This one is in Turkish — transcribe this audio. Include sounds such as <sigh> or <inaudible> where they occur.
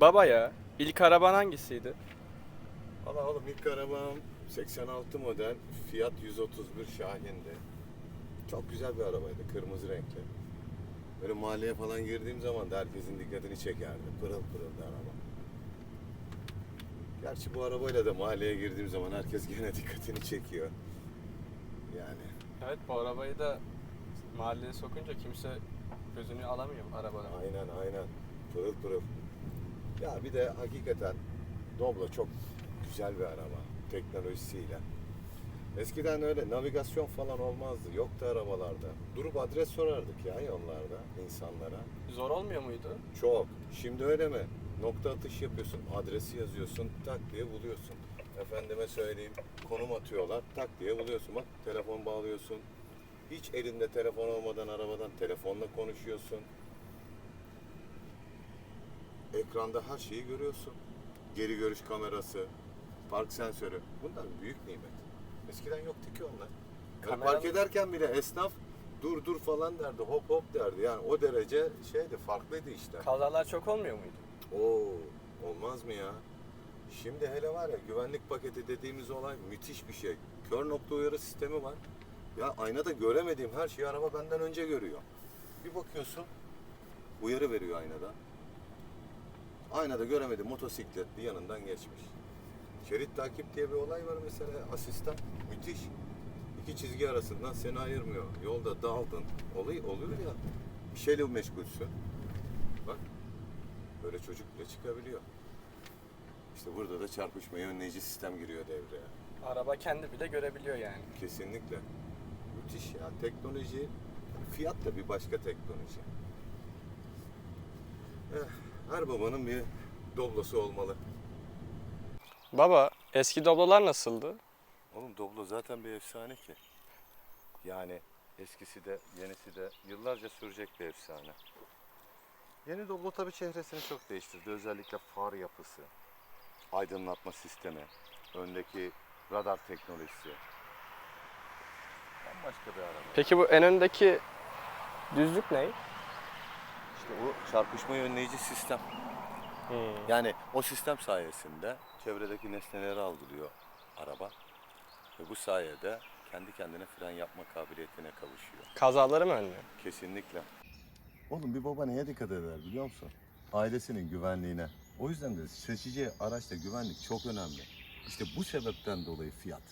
Baba ya, ilk araban hangisiydi? Valla oğlum ilk arabam 86 model Fiat 131 Şahin'di. Çok güzel bir arabaydı, kırmızı renkli. Böyle mahalleye falan girdiğim zaman da herkesin dikkatini çekerdi. Pırıl pırıldı araba. Gerçi bu arabayla da mahalleye girdiğim zaman herkes <laughs> gene dikkatini çekiyor. Yani Evet, bu arabayı da mahalleye sokunca kimse gözünü alamıyor arabadan. aynen aynen pırıl pırıl. Ya bir de hakikaten Doblo çok güzel bir araba teknolojisiyle. Eskiden öyle navigasyon falan olmazdı. Yoktu arabalarda. Durup adres sorardık ya yollarda insanlara. Zor olmuyor muydu? Çok. Şimdi öyle mi? Nokta atış yapıyorsun, adresi yazıyorsun, tak diye buluyorsun. Efendime söyleyeyim, konum atıyorlar, tak diye buluyorsun. Bak telefon bağlıyorsun. Hiç elinde telefon olmadan arabadan telefonla konuşuyorsun. Ekranda her şeyi görüyorsun. Geri görüş kamerası, park sensörü. Bunlar büyük nimet. Eskiden yoktu ki onlar. Yani Kameranın- Park ederken bile esnaf dur dur falan derdi, hop hop derdi. Yani o derece şeydi, farklıydı işte. Kazalar çok olmuyor muydu? Oo, olmaz mı ya? Şimdi hele var ya güvenlik paketi dediğimiz olay müthiş bir şey. Kör nokta uyarı sistemi var. Ya aynada göremediğim her şeyi araba benden önce görüyor. Bir bakıyorsun uyarı veriyor aynada. Aynada göremedi motosiklet bir yanından geçmiş. Şerit takip diye bir olay var mesela asistan. Müthiş. İki çizgi arasından seni ayırmıyor. Yolda daldın. Olay oluyor ya. Bir şeyle meşgulsün. Bak Böyle çocuk bile çıkabiliyor. İşte burada da çarpışmayı önleyici sistem giriyor devreye. Araba kendi bile görebiliyor yani. Kesinlikle. Müthiş ya. Teknoloji, fiyat da bir başka teknoloji. Eh, her babanın bir doblosu olmalı. Baba, eski Doblo'lar nasıldı? Oğlum Doblo zaten bir efsane ki. Yani eskisi de yenisi de yıllarca sürecek bir efsane. Yeni Doblo tabii çehresini çok değiştirdi. Özellikle far yapısı, aydınlatma sistemi, öndeki radar teknolojisi. Bambaşka bir araba. Peki bu en öndeki düzlük ne? O çarpışmayı önleyici sistem. Hmm. Yani o sistem sayesinde çevredeki nesneleri algılıyor araba. Ve bu sayede kendi kendine fren yapma kabiliyetine kavuşuyor. Kazaları mı önlüyor? Kesinlikle. Oğlum bir baba neye dikkat eder biliyor musun? Ailesinin güvenliğine. O yüzden de seçeceği araçta güvenlik çok önemli. İşte bu sebepten dolayı fiyat.